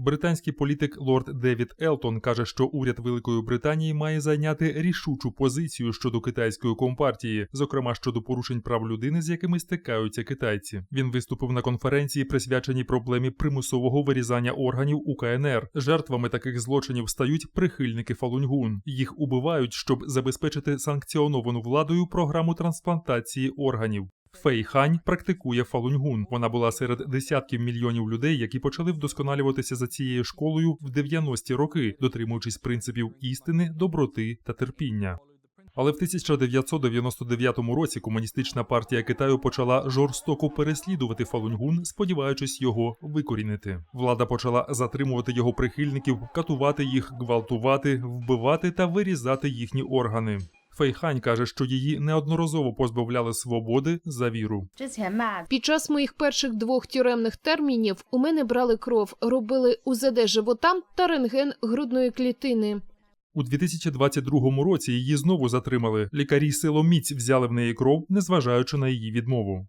Британський політик лорд Девід Елтон каже, що уряд Великої Британії має зайняти рішучу позицію щодо китайської компартії, зокрема щодо порушень прав людини, з якими стикаються китайці. Він виступив на конференції, присвяченій проблемі примусового вирізання органів у КНР. Жертвами таких злочинів стають прихильники Фалуньгун. Їх убивають, щоб забезпечити санкціоновану владою програму трансплантації органів. Фей Хань практикує фалуньгун. Вона була серед десятків мільйонів людей, які почали вдосконалюватися за цією школою в 90-ті роки, дотримуючись принципів істини, доброти та терпіння. Але в 1999 році комуністична партія Китаю почала жорстоко переслідувати Фалуньгун, сподіваючись його викорінити. Влада почала затримувати його прихильників, катувати їх, гвалтувати, вбивати та вирізати їхні органи. Фейхань каже, що її неодноразово позбавляли свободи за віру. Під час моїх перших двох тюремних термінів у мене брали кров, робили УЗД живота та рентген грудної клітини. У 2022 році її знову затримали. Лікарі силоміць взяли в неї кров, незважаючи на її відмову.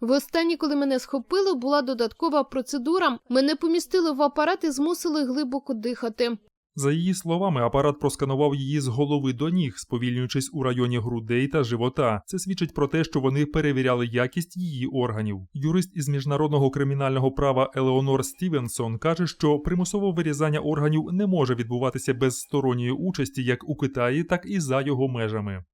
Востаннє, коли мене схопили, була додаткова процедура. Мене помістили в апарат і змусили глибоко дихати. За її словами, апарат просканував її з голови до ніг, сповільнюючись у районі грудей та живота. Це свідчить про те, що вони перевіряли якість її органів. Юрист із міжнародного кримінального права Елеонор Стівенсон каже, що примусове вирізання органів не може відбуватися без сторонньої участі як у Китаї, так і за його межами.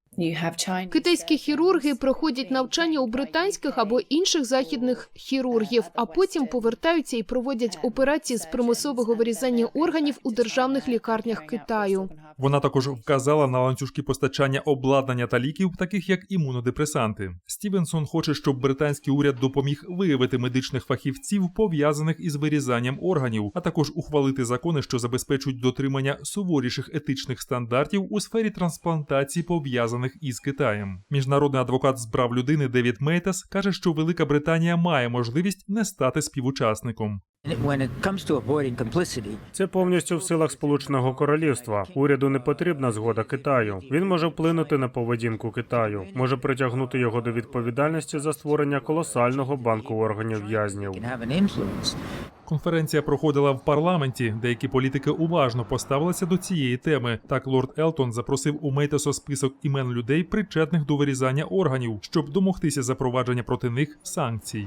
Китайські хірурги проходять навчання у британських або інших західних хірургів, а потім повертаються і проводять операції з примусового вирізання органів у державних лікарнях Китаю. Вона також вказала на ланцюжки постачання обладнання та ліків, таких як імунодепресанти. Стівенсон хоче, щоб британський уряд допоміг виявити медичних фахівців, пов'язаних із вирізанням органів, а також ухвалити закони, що забезпечують дотримання суворіших етичних стандартів у сфері трансплантації, пов'язаних із Китаєм. Міжнародний адвокат з прав людини Девід Мейтас каже, що Велика Британія має можливість не стати співучасником. When it comes to avoiding complicity, Це повністю в силах Сполученого Королівства. Уряду не потрібна згода Китаю. Він може вплинути на поведінку Китаю, може притягнути його до відповідальності за створення колосального банку органів в'язнів. Конференція проходила в парламенті. Деякі політики уважно поставилися до цієї теми. Так, лорд Елтон запросив у Мейтесо список імен людей, причетних до вирізання органів, щоб домогтися запровадження проти них санкцій.